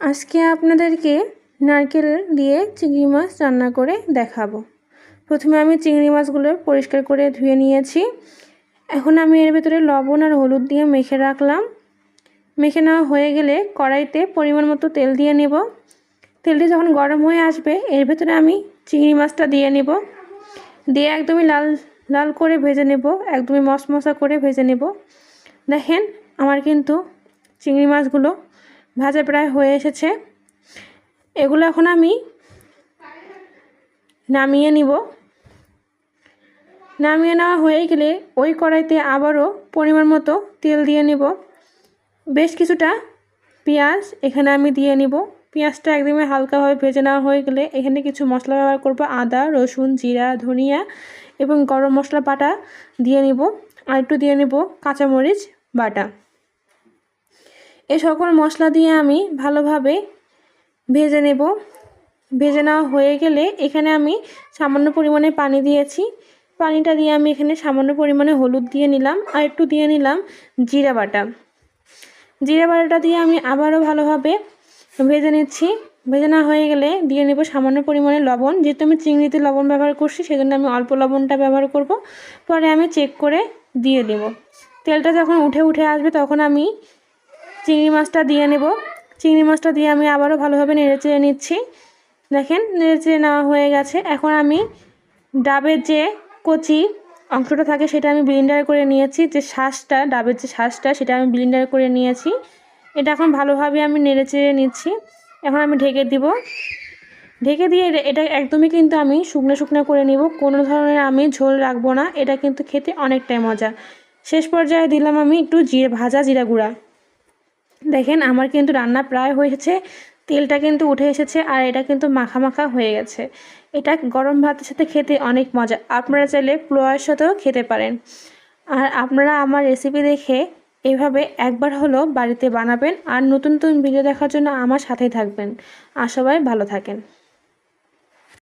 আজকে আপনাদেরকে নারকেল দিয়ে চিংড়ি মাছ রান্না করে দেখাবো। প্রথমে আমি চিংড়ি মাছগুলো পরিষ্কার করে ধুয়ে নিয়েছি। এখন আমি এর ভেতরে লবণ আর হলুদ দিয়ে মেখে রাখলাম। মেখে নেওয়া হয়ে গেলে কড়াইতে পরিমাণ মতো তেল দিয়ে নেব। তেলটি যখন গরম হয়ে আসবে, এর ভেতরে আমি চিংড়ি মাছটা দিয়ে নেব। দিয়ে একদমই লাল লাল করে ভেজে নেব, একদমই মশমশা করে ভেজে নেব। দেখেন, আমার কিন্তু চিংড়ি মাছগুলো ভাজা প্রায় হয়ে এসেছে। এগুলো এখন আমি নামিয়ে নিব। নামিয়ে নেওয়া হয়ে গেলে ওই কড়াইতে আবারও পরিমাণ মতো তেল দিয়ে নেব। বেশ কিছুটা পেঁয়াজ এখানে আমি দিয়ে নিব। পেঁয়াজটা একদমই হালকাভাবে ভেজে নেওয়া হয়ে গেলে এখানে কিছু মশলা ব্যবহার করব। আদা, রসুন, জিরা, ধনিয়া এবং গরম মশলা বাটা দিয়ে নিব। আর একটু দিয়ে নেব কাঁচামরিচ বাটা। এই সকল মশলা দিয়ে আমি ভালোভাবে ভেজে নেব। ভেজে নেওয়া হয়ে গেলে এখানে আমি সামান্য পরিমাণে পানি দিয়েছি। পানিটা দিয়ে আমি এখানে সামান্য পরিমাণে হলুদ দিয়ে নিলাম আর একটু দিয়ে নিলাম জিরা বাটা। জিরা বাটাটা দিয়ে আমি আবারও ভালোভাবে ভেজে নিচ্ছি। ভেজে নেওয়া হয়ে গেলে দিয়ে নেব সামান্য পরিমাণে লবণ। যেহেতু আমি চিংড়িতে লবণ ব্যবহার করছি, সেজন্য আমি অল্প লবণটা ব্যবহার করব। পরে আমি চেক করে দিয়ে দেব তেলটা যখন উঠে উঠে আসবে তখন আমি চিংড়ি মাছটা দিয়ে নেব। চিংড়ি মাছটা দিয়ে আমি আবারও ভালোভাবে নেড়ে চেড়ে নিচ্ছি। দেখেন নেড়ে চেড়ে নেওয়া হয়ে গেছে। এখন আমি ডাবের যে কচি অংশটা থাকে সেটা আমি ব্লিন্ডার করে নিয়েছি। যে শ্বাসটা ডাবের যে শ্বাসটা সেটা আমি ব্লিন্ডার করে নিয়েছি। এটা এখন ভালোভাবে আমি নেড়ে চেড়ে নিচ্ছি। এখন আমি ঢেকে দিব। ঢেকে দিয়ে এটা একদমই কিন্তু আমি শুকনো শুকনো করে নিব। কোনো ধরনের আমি ঝোল রাখব না। এটা কিন্তু খেতে অনেকটাই মজা। শেষ পর্যায়ে দিলাম আমি একটু জিরে, ভাজা জিরা গুঁড়া। দেখেন, আমার কিন্তু রান্না প্রায় হয়েছে তেলটা কিন্তু উঠে এসেছে আর এটা কিন্তু মাখা মাখা হয়ে গেছে। এটা গরম ভাতের সাথে খেতে অনেক মজা, আপনারা চাইলে পোলাওয়ের সাথেও খেতে পারেন। আর আপনারা আমার রেসিপি দেখে এভাবে একবার হলো বাড়িতে বানাবেন আর নতুন নতুন ভিডিও দেখার জন্য আমার সাথেই থাকবেন। আর সবাই ভালো থাকেন।